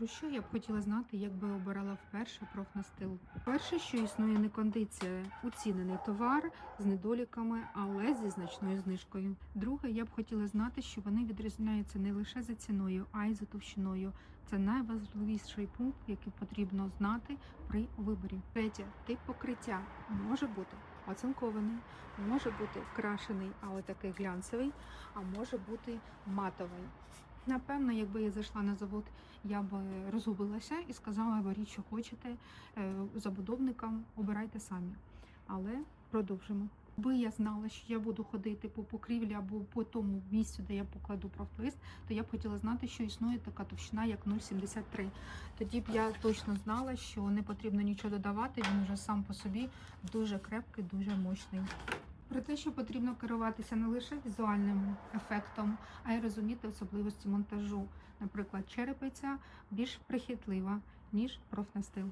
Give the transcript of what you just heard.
Про що я б хотіла знати, якби обирала вперше профнастил? Перше, що існує не кондиція, оцінений товар з недоліками, але зі значною знижкою. Друге, я б хотіла знати, що вони відрізняються не лише за ціною, а й за товщиною. Це найважливіший пункт, який потрібно знати при виборі. Третє, тип покриття може бути оцинкований, може бути крашений, але такий глянцевий, а може бути матовий. Напевно, якби я зайшла на завод, я б розгубилася і сказала, беріть, що хочете, е, забудовникам обирайте самі. Але продовжимо. Якби я знала, що я буду ходити по покрівлі або по тому місцю, де я покладу профлист, то я б хотіла знати, що існує така товщина, як 0,73. Тоді б я точно знала, що не потрібно нічого додавати, він вже сам по собі дуже крепкий, дуже мощний. Про те, що потрібно керуватися не лише візуальним ефектом, а й розуміти особливості монтажу. Наприклад, черепиця більш прихитлива, ніж профнастил.